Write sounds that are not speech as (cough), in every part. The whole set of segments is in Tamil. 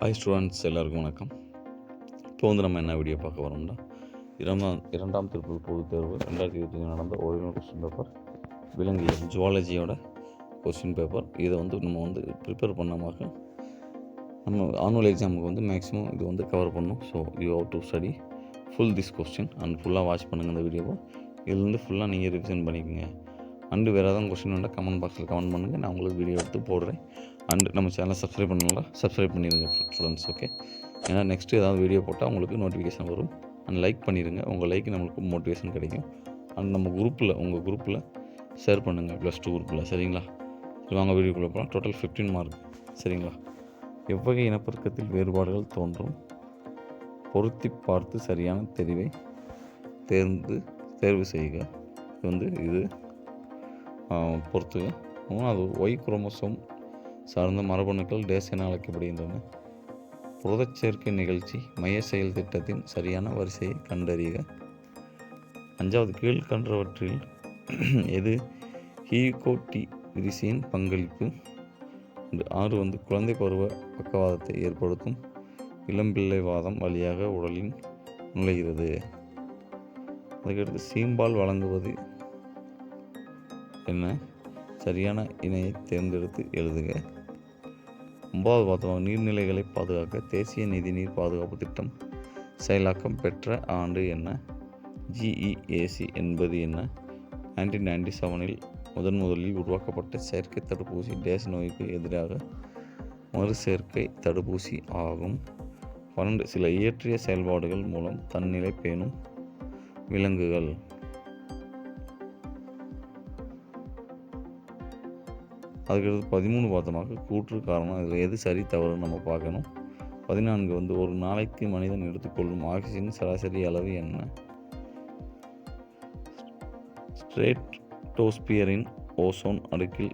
ஹாய் ஸ்டூடெண்ட்ஸ் எல்லாருக்கும் வணக்கம். இப்போ வந்து நம்ம என்ன வீடியோ பார்க்க வரோம்னா இரண்டாம் இரண்டாம் திருப்பூர் பொதுத் தேர்வு ரெண்டாயிரத்தி இருபத்தஞ்சு நடந்த ஓரினல் கொஸ்டின் பேப்பர் விலங்கியல் ஜுவாலஜியோட கொஸ்டின் பேப்பர் இதை வந்து நம்ம வந்து ப்ரிப்பேர் பண்ணமாக நம்ம ஆனுவல் எக்ஸாமுக்கு வந்து மேக்ஸிமம் இது வந்து கவர் பண்ணணும். So you have to study full this question and ஃபுல்லாக வாட்ச் பண்ணுங்கள் இந்த வீடியோவை இதுலேருந்து ஃபுல்லாக நீங்கள் ரிவிஷன் பண்ணிக்கோங்க. அண்டு வேறு ஏதாவது கொஸ்டின் வேண்டாம் கமெண்ட் பாக்ஸில் கமெண்ட் பண்ணுங்கள் நான் உங்களுக்கு வீடியோ எடுத்து போடுறேன். அண்டு நம்ம சேனலை சப்ஸ்கிரைப் பண்ணலாம் சப்ஸ்கிரைப் பண்ணிடுங்க ஸ்டூடெண்ட்ஸ் ஓகே ஏன்னா நெக்ஸ்ட்டு ஏதாவது வீடியோ போட்டால் உங்களுக்கு நோட்டிஃபிகேஷன் வரும். அண்ட் லைக் பண்ணிடுங்க உங்கள் லைக் நம்மளுக்கு மோட்டிவேஷன் கிடைக்கும். அண்ட் நம்ம குரூப்பில் உங்கள் குரூப்பில் ஷேர் பண்ணுங்கள் ப்ளஸ் டூ குரூப்பில் சரிங்களா? சரி வாங்க வீடியோக்குள்ளே போகலாம் டோட்டல் ஃபிஃப்டீன் மார்க் சரிங்களா? எவ்வகை இனப்பெருக்கத்தில் வேறுபாடுகள் தோன்றும்? பொருத்தி பார்த்து சரியான தெரிவை தேர்ந்து தேர்வு செய்க. இது வந்து இது பொறுத்துங்க மூணாவது ஒய் குரோமோசோம் சார்ந்த மரபணுக்கள் டேஸ் என அழைக்கப்படுகின்றன. புரதச் சேர்க்கை நிகழ்ச்சி மைய செயல் திட்டத்தின் சரியான வரிசையை கண்டறிக. அஞ்சாவது கீழ்கன்றவற்றில் (clears throat) எது ஹீகோட்டி விரிசியின் பங்களிப்பு? ஆறு வந்து குழந்தை பருவ பக்கவாதத்தை ஏற்படுத்தும். இளம்பிள்ளை வாதம் வழியாக உடலின் நுழைகிறது. அதுக்கடுத்து சீம்பால் வழங்குவது என்ன? சரியான இணையை தேர்ந்தெடுத்து எழுதுக. ஒன்பதாவது பார்த்தோம் நீர்நிலைகளை பாதுகாக்க தேசிய நிதிநீர் பாதுகாப்பு திட்டம் செயலாக்கம் பெற்ற ஆண்டு என்ன? ஜிஇஏசி என்பது என்ன? நைன்டீன் நைன்டி செவனில் முதன் முதலில் உருவாக்கப்பட்ட செயற்கை தடுப்பூசி டேஸ் நோய்க்கு எதிராக மறுசேர்க்கை தடுப்பூசி ஆகும். பன்னெண்டு சில இயற்றிய செயல்பாடுகள் மூலம் தன்னிலை பேணும் விலங்குகள். அதுக்கடுத்து பதிமூணு பார்த்தோம்னாக்க கூற்று காரணம் இதில் எது சரி தவறுன்னு நம்ம பார்க்கணும். பதினான்கு வந்து ஒரு நாளைக்கு மனிதன் எடுத்துக்கொள்ளும் ஆக்சிஜன் சராசரி அளவு என்ன? ஸ்ட்ரேட்டோஸ்பியரின் ஓசோன் அடுக்கில்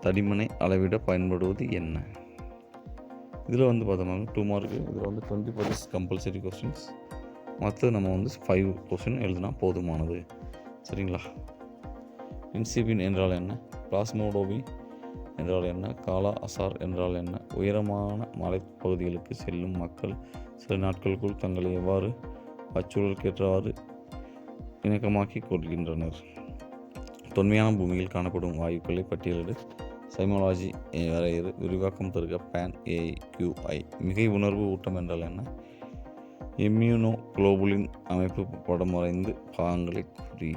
தடிமனை அளவிட பயன்படுவது என்ன? இதில் வந்து பார்த்தோம்னா டூ மார்க்கு இதில் வந்து டுவெண்ட்டி பர்சன்ட் கம்பல்சரி கொஸ்டின்ஸ் மற்றது நம்ம வந்து ஃபைவ் கொஸ்டின் எழுதினா போதுமானது. சரிங்களா? இன்சிபின் என்றால் என்ன? பிளாஸ்மோடோபி என்றால் என்ன? காலா அசார் என்றால் என்ன? உயரமான மலைப்பகுதிகளுக்கு செல்லும் மக்கள் சில நாட்களுக்குள் தங்களை எவ்வாறு அச்சூழலுக்கேற்றவாறு இணக்கமாக்கி கொள்கின்றனர்? தொன்மையான பூமியில் காணப்படும் வாயுக்களை பட்டியலிடு. சைமாலஜி வரையறு விரிவாக்கம் தருக. பேன் ஏக்யூஐ மிகை உணர்வு ஊட்டம் என்றால் என்ன? இம்யூனோ குளோபுலின் அமைப்பு படம் வரைந்து பாகங்களை கூறி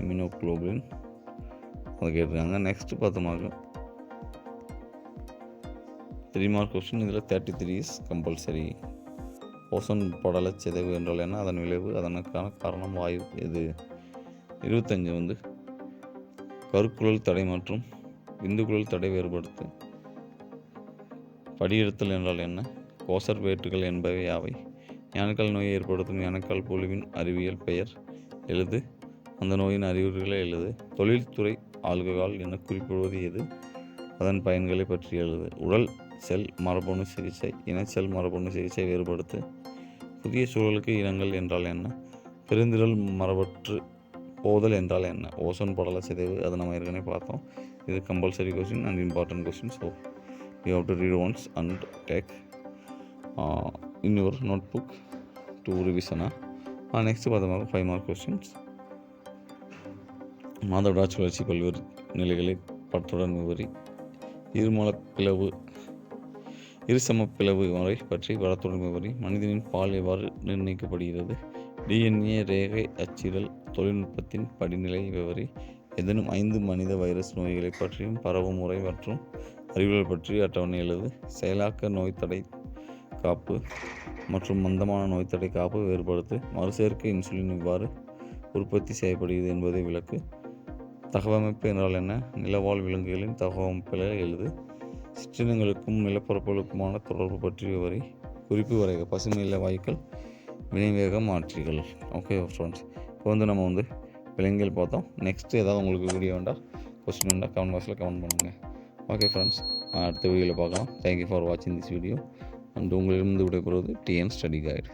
இம்யூனோ குளோபுலின் அதை கேட்டிருக்காங்க. நெக்ஸ்ட் பார்த்தோமாக த்ரீ மார்க் கொஸ்டின் இதில் thirty three is compulsory ozone படல சிதைவு என்றால் என்ன? அதன் விளைவு அதனுக்கான காரணம் வாயு எது? இருபத்தஞ்சு வந்து கருக்குழல் தடை மற்றும் விந்துக்குழல் தடை வேறுபடுத்து. படியெடுத்தல் என்றால் என்ன? கோசர் வேட்டுகள் என்பவை யாவை? யானைக்கால் நோயை ஏற்படுத்தும் யானைக்கால் புழுவின் அறிவியல் பெயர். எழுது. அந்த நோயின் அறிகுறிகளை எழுது. தொழில்துறை ஆல்கஹால் என குறிப்பிடுவது எது? அதன் பயன்களை பற்றி எழுது. உடல் செல் மரபணு சிகிச்சை இனச்செல் மரபணு சிகிச்சை வேறுபடுத்து புதிய சூழலுக்கு இனங்கள் என்றால் என்ன? பெருந்திரல் மரபற்று போதல் என்றால் என்ன? ஓசோன் படல சிதைவு அதை நம்ம ஏற்கனவே பார்த்தோம். இது compulsory question and important question so you have to read once and take in your note book to ரிவிஷனாக next பார்த்தோம்னா ஃபைவ் மார்க் கொஸ்டின்ஸ் மாதவிடா சுழற்சி பல்வேறு நிலைகளை படத்துடன் விவரி. இருமல பிளவு இருசம பிளவு முறை பற்றி வரத்துடன் விவரி மனிதனின் பால் எவ்வாறு நிர்ணயிக்கப்படுகிறது? டிஎன்ஏ ரேகை அச்சிடல் தொழில்நுட்பத்தின் படிநிலை விவரி ஏதேனும் ஐந்து மனித வைரஸ் நோய்களை பற்றியும் பரவும் முறை மற்றும் அறிவியல் பற்றி அட்டவணை எழுது. செயலாக்க நோய் தடை காப்பு மற்றும் மந்தமான நோய் தடை காப்பு வேறுபடுத்து மறுசேர்க்கை இன்சுலின் இவ்வாறு உற்பத்தி செய்யப்படுகிறது என்பதை விளக்கு. தகவமைப்பு என்றால் என்ன? நிலவாழ் விலங்குகளின் தகவமைப்பில் எழுது. சிற்றினங்களுக்கும் நிலப்பரப்புகளுக்குமான தொடர்பு பற்றிய வரை குறிப்பு வரைக. பசுமை இல்ல வாயுக்கள் வினைவேக மாற்றிகள் ஓகே ஃப்ரெண்ட்ஸ் இப்போ வந்து நம்ம வந்து விலங்கியல் பார்த்தோம். நெக்ஸ்ட் ஏதாவது உங்களுக்கு வீடியோ வேண்டாம் கொஸ்டின் வேண்டாம் கமெண்ட் பாக்ஸில் கமெண்ட் பண்ணுங்கள் ஓகே ஃப்ரெண்ட்ஸ் அடுத்த வீடியோவில் பார்க்கலாம். தேங்க்யூ ஃபார் வாட்சிங் திஸ் வீடியோ அண்ட் உங்களிடமிருந்து விடைபெறுவது டிஎன் ஸ்டடி கைடு